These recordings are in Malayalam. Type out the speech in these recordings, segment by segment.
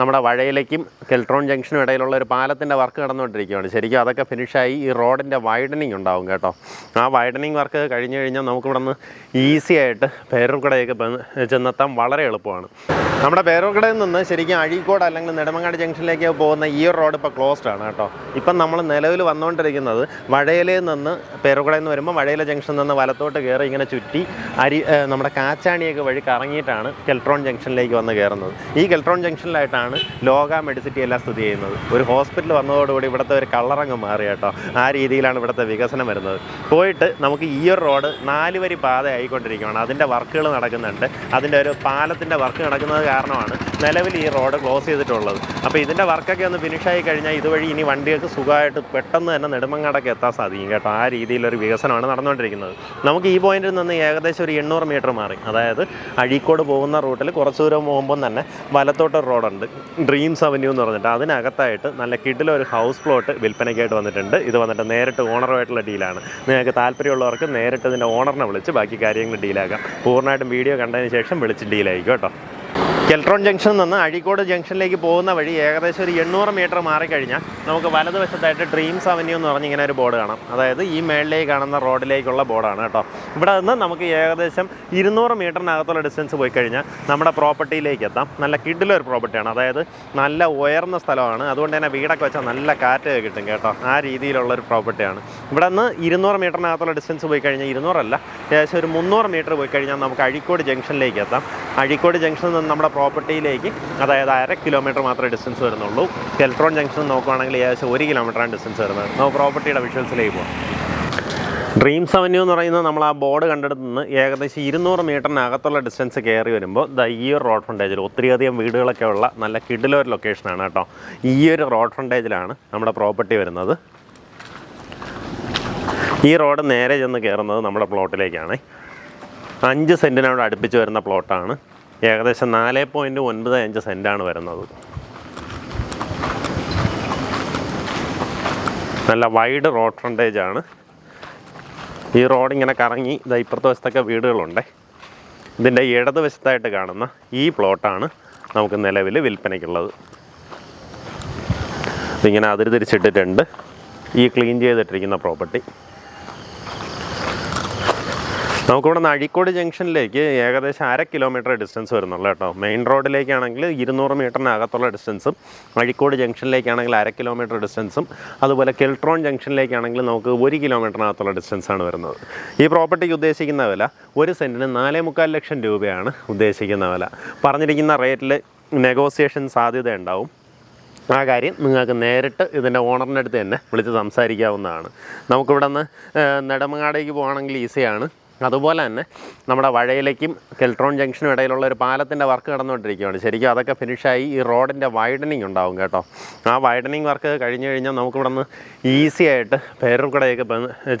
നമ്മുടെ വഴയിലേക്കും കെൽട്രോൺ ജംഗ്ഷനും ഇടയിലുള്ള ഒരു പാലത്തിന്റെ വർക്ക് നടന്നുകൊണ്ടിരിക്കുകയാണ് ശരിക്കും അതൊക്കെ ഫിനിഷായി ഈ റോഡിന്റെ വൈഡനിങ് ഉണ്ടാവും കേട്ടോ. ആ വൈഡനിങ് വർക്ക് കഴിഞ്ഞു കഴിഞ്ഞാൽ നമുക്കിവിടെ നിന്ന് ഈസി ആയിട്ട് പേരൂർക്കടയൊക്കെ ചെന്നെത്താൻ വളരെ എളുപ്പമാണ്. നമ്മുടെ പേരൂർക്കടയിൽ നിന്ന് ശരിക്കും അഴീക്കോട് അല്ലെങ്കിൽ നെടുമങ്ങാട് ജംഗ്ഷനിലേക്ക് പോകുന്ന ഈ റോഡ് ഇപ്പോൾ ക്ലോസ്ഡ് ആണ് കേട്ടോ. ഇപ്പം നമ്മൾ നിലവിൽ വന്നുകൊണ്ടിരിക്കുന്നത് വഴയിലയിൽ നിന്ന് പേരൂർക്കടയിൽ നിന്ന് വരുമ്പോൾ വഴയിലെ ജംഗ്ഷനിൽ നിന്ന് വലത്തോട്ട് കയറി ഇങ്ങനെ ചുറ്റി അരി നമ്മുടെ കാച്ചാണിയൊക്കെ വഴി കറങ്ങിയിട്ടാണ് കെൽട്രോൺ ജംഗ്ഷനിലേക്ക് വന്ന് കയറുന്നത്. ഈ കെൽട്രോൺ ജംഗ്ഷനിലായിട്ടാണ് ലോക മെഡിസിറ്റി എല്ലാം സ്ഥിതി ചെയ്യുന്നത്. ഒരു ഹോസ്പിറ്റൽ വന്നതോടുകൂടി ഇവിടുത്തെ ഒരു കളറങ്ങ് മാറി കേട്ടോ. ആ രീതിയിലാണ് ഇവിടുത്തെ വികസനം വരുന്നത്. പോയിട്ട് നമുക്ക് ഈ ഒരു റോഡ് നാല് വരി പാത ആയിക്കൊണ്ടിരിക്കുകയാണ് അതിന്റെ വർക്കുകൾ നടക്കുന്നുണ്ട്. അതിന്റെ ഒരു പാലത്തിന്റെ വർക്ക് നടക്കുന്നത് കാരണമാണ് നിലവിൽ ഈ റോഡ് ക്ലോസ് ചെയ്തിട്ടുള്ളത്. അപ്പോൾ ഇതിന്റെ വർക്കൊക്കെ ഒന്ന് ഫിനിഷായി കഴിഞ്ഞാൽ ഇതുവഴി ഇനി വണ്ടികൾക്ക് സുഖമായിട്ട് പെട്ടെന്ന് തന്നെ നെടുമങ്ങാടൊക്കെ എത്താൻ സാധിക്കും കേട്ടോ. ആ രീതിയിലൊരു വികസനമാണ് നടന്നുകൊണ്ടിരിക്കുന്നത്. നമുക്ക് ഈ പോയിന്റിൽ നിന്ന് ഏകദേശം ഒരു എണ്ണൂറ് മീറ്റർ മാറി. അതായത് അഴീക്കോട് പോകുന്ന റൂട്ടിൽ കുറച്ച് ദൂരം പോകുമ്പം തന്നെ വലത്തോട്ട് റോഡുണ്ട്. ഡ്രീംസ് അവന്യൂ എന്ന് പറഞ്ഞിട്ട് അതിനകത്തായിട്ട് നല്ല കിഡിലെ ഒരു ഹൗസ് പ്ലോട്ട് വിൽപ്പനയ്ക്കായിട്ട് വന്നിട്ടുണ്ട്. ഇത് വന്നിട്ട് നേരിട്ട് ഓണറുമായിട്ടുള്ള ഡീലാണ് നിങ്ങൾക്ക് താല്പര്യമുള്ളവർക്ക് നേരിട്ട് ഇതിന്റെ ഓണറിനെ വിളിച്ച് ബാക്കി കാര്യങ്ങൾ ഡീലാക്കാം പൂർണമായിട്ടും വീഡിയോ കണ്ടതിന് ശേഷം വിളിച്ച് ഡീലായിരിക്കും കേട്ടോ. കെൽട്രോൺ ജംഗ്ഷനിൽ നിന്ന് അഴീക്കോട് ജംഗ്ഷനിലേക്ക് പോകുന്ന വഴി ഏകദേശം ഒരു എണ്ണൂറ് മീറ്റർ മാറിക്കഴിഞ്ഞാൽ നമുക്ക് വലതുവശത്തായിട്ട് ഡ്രീംസ് അവന്യൂ എന്ന് പറഞ്ഞ് ഇങ്ങനെ ഒരു ബോർഡ് കാണാം. അതായത് ഈ മേളിലേക്ക് കാണുന്ന റോഡിലേക്കുള്ള ബോർഡാണ് കേട്ടോ. ഇവിടെ നിന്ന് നമുക്ക് ഏകദേശം ഇരുന്നൂറ് മീറ്ററിനകത്തുള്ള ഡിസ്റ്റൻസ് പോയി കഴിഞ്ഞാൽ നമ്മുടെ പ്രോപ്പർട്ടിയിലേക്ക് എത്താം. നല്ല കിഡിലൊരു പ്രോപ്പർട്ടിയാണ്. അതായത് നല്ല ഉയർന്ന സ്ഥലമാണ്. അതുകൊണ്ട് തന്നെ വീടൊക്കെ വെച്ചാൽ നല്ല കാറ്റ് കിട്ടും കേട്ടോ. ആ രീതിയിലുള്ളൊരു പ്രോപ്പർട്ടിയാണ്. ഇവിടെ നിന്ന് ഇരുന്നൂറ് മീറ്ററിനകത്തുള്ള ഡിസ്റ്റൻസ് പോയി കഴിഞ്ഞാൽ ഇരുന്നൂറല്ല ഏകദേശം ഒരു മുന്നൂറ് മീറ്റർ പോയി കഴിഞ്ഞാൽ നമുക്ക് അഴീക്കോട് ജംഗ്ഷനിലേക്ക് എത്താം. അഴീക്കോട് ജംഗ്ഷനിൽ നിന്ന് നമ്മുടെ പ്രോപ്പർട്ടിയിലേക്ക് അതായത് അര കിലോമീറ്റർ മാത്രമേ ഡിസ്റ്റൻസ് വരുന്നുള്ളൂ. കെൽട്രോൺ ജംഗ്ഷൻ നോക്കുകയാണെങ്കിൽ ഏകദേശം ഒരു കിലോമീറ്ററാണ് ഡിസ്റ്റൻസ് വരുന്നത്. നമുക്ക് പ്രോപ്പർട്ടിയുടെ വിഷ്വൽസിലേക്ക് പോകാം ഡ്രീംസ് അവന്യൂ എന്ന് പറയുന്നത് നമ്മൾ ആ ബോർഡ് കണ്ടെടുത്ത് നിന്ന് ഏകദേശം ഇരുന്നൂറ് മീറ്ററിനകത്തുള്ള ഡിസ്റ്റൻസ് കയറി വരുമ്പോൾ ദ ഈ ഒരു റോഡ് ഫ്രണ്ടേജിൽ ഒത്തിരിയധികം വീടുകളൊക്കെ ഉള്ള നല്ല കിഡിലൊരു ലൊക്കേഷനാണ് കേട്ടോ. ഈ ഒരു റോഡ് ഫ്രണ്ടേജിലാണ് നമ്മുടെ പ്രോപ്പർട്ടി വരുന്നത്. ഈ റോഡ് നേരെ ചെന്ന് കയറുന്നത് നമ്മുടെ പ്ലോട്ടിലേക്കാണ് അഞ്ച് സെന്റിനോട് അടുപ്പിച്ച് വരുന്ന പ്ലോട്ടാണ് ഏകദേശം നാല് പോയിന്റ് ഒൻപത് അഞ്ച് സെന്റാണ് വരുന്നത്. നല്ല വൈഡ് റോഡ് ഫ്രണ്ടേജ് ആണ്. ഈ റോഡ് ഇങ്ങനെ കറങ്ങി ഇതാ ഇപ്പുറത്തെ വശത്തൊക്കെ വീടുകളുണ്ട്. ഇതിന്റെ ഇടതുവശത്തായിട്ട് കാണുന്ന ഈ പ്ലോട്ടാണ് നമുക്ക് നിലവിൽ വിൽപ്പനയ്ക്കുള്ളത്. ഇതിങ്ങനെ അതിരി തിരിച്ചിട്ടിട്ടുണ്ട്. ഈ ക്ലീൻ ചെയ്തിട്ടിരിക്കുന്ന പ്രോപ്പർട്ടി നമുക്കിവിടെ നിന്ന് അഴീക്കോട് ജംഗ്ഷനിലേക്ക് ഏകദേശം അര കിലോമീറ്റർ ഡിസ്റ്റൻസ് വരുന്നുള്ളൂ കേട്ടോ. മെയിൻ റോഡിലേക്കാണെങ്കിൽ ഇരുന്നൂറ് മീറ്ററിനകത്തുള്ള ഡിസ്റ്റൻസും അഴീക്കോട് ജംഗ്ഷനിലേക്കാണെങ്കിൽ അര കിലോമീറ്റർ ഡിസ്റ്റൻസും അതുപോലെ കെൽട്രോൺ ജംഗ്ഷനിലേക്കാണെങ്കിൽ നമുക്ക് ഒരു കിലോമീറ്ററിനകത്തുള്ള ഡിസ്റ്റൻസാണ് വരുന്നത്. ഈ പ്രോപ്പർട്ടിക്ക് ഉദ്ദേശിക്കുന്ന വില ഒരു സെന്റിന് നാലേ മുക്കാൽ ലക്ഷം രൂപയാണ് ഉദ്ദേശിക്കുന്ന വില. പറഞ്ഞിരിക്കുന്ന റേറ്റിൽ നെഗോസിയേഷൻ സാധ്യത ഉണ്ടാവും. ആ കാര്യം നിങ്ങൾക്ക് നേരിട്ട് ഇതിന്റെ ഓണറിന്റെ അടുത്ത് തന്നെ വിളിച്ച് സംസാരിക്കാവുന്നതാണ്. നമുക്കിവിടെ നിന്ന് നെടുമങ്ങാടേക്ക് പോകുകയാണെങ്കിൽ ഈസിയാണ്. അതുപോലെ തന്നെ നമ്മുടെ വഴയിലേക്കും കെൽട്രോൺ ജംഗ്ഷനും ഇടയിലുള്ള ഒരു പാലത്തിന്റെ വർക്ക് നടന്നുകൊണ്ടിരിക്കുകയാണ് ശരിക്കും അതൊക്കെ ഫിനിഷായി ഈ റോഡിന്റെ വൈഡനിങ് ഉണ്ടാവും കേട്ടോ. ആ വൈഡനിങ് വർക്ക് കഴിഞ്ഞ് കഴിഞ്ഞാൽ നമുക്കിവിടെ നിന്ന് ഈസി ആയിട്ട് പേരൂർക്കടയൊക്കെ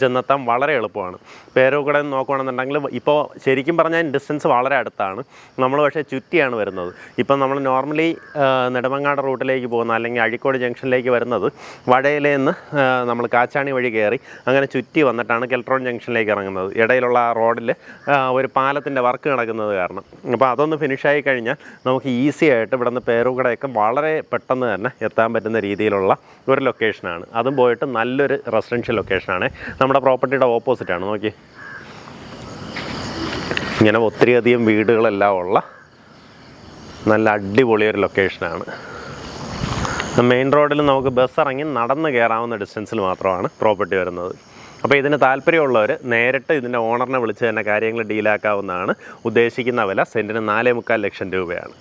ചെന്നെത്താൻ വളരെ എളുപ്പമാണ്. പേരൂർക്കടയിൽ നിന്ന് നോക്കുകയാണെന്നുണ്ടെങ്കിൽ ഇപ്പോൾ ശരിക്കും പറഞ്ഞാൽ ഡിസ്റ്റൻസ് വളരെ അടുത്താണ്. നമ്മൾ പക്ഷേ ചുറ്റിയാണ് വരുന്നത്. ഇപ്പം നമ്മൾ നോർമലി നെടുമങ്ങാട് റൂട്ടിലേക്ക് പോകുന്ന അല്ലെങ്കിൽ അഴിക്കോട് ജംഗ്ഷനിലേക്ക് വരുന്നത് വഴയിലേന്ന് നമ്മൾ കാച്ചാണി വഴി കയറി അങ്ങനെ ചുറ്റി വന്നിട്ടാണ് കെൽട്രോൺ ജംഗ്ഷനിലേക്ക് ഇറങ്ങുന്നത്. ഇടയിലുള്ള റോഡിൽ ഒരു പാലത്തിന്റെ വർക്ക് നടക്കുന്നത് കാരണം. അപ്പോൾ അതൊന്ന് ഫിനിഷായി കഴിഞ്ഞാൽ നമുക്ക് ഈസി ആയിട്ട് ഇവിടെ നിന്ന് പേരൂക്കടയൊക്കെ വളരെ പെട്ടെന്ന് തന്നെ എത്താൻ പറ്റുന്ന രീതിയിലുള്ള ഒരു ലൊക്കേഷനാണ് അതും പോയിട്ട് നല്ലൊരു റെസിഡൻഷ്യൽ ലൊക്കേഷനാണ് നമ്മുടെ പ്രോപ്പർട്ടിയുടെ ഓപ്പോസിറ്റാണ് നോക്കി. ഇങ്ങനെ ഒത്തിരിയധികം വീടുകളെല്ലാം ഉള്ള നല്ല അടിപൊളി ഒരു ലൊക്കേഷനാണ് മെയിൻ റോഡിൽ നമുക്ക് ബസ് ഇറങ്ങി നടന്ന് കയറാവുന്ന ഡിസ്റ്റൻസിൽ മാത്രമാണ് പ്രോപ്പർട്ടി വരുന്നത്. അപ്പോൾ ഇതിന് താല്പര്യമുള്ളവർ നേരിട്ട് ഇതിന്റെ ഓണറിനെ വിളിച്ച് തന്നെ കാര്യങ്ങൾ ഡീലാക്കാവുന്നതാണ്. ഉദ്ദേശിക്കുന്ന വില സെന്റിന് നാലേ മുക്കാൽ ലക്ഷം രൂപയാണ്.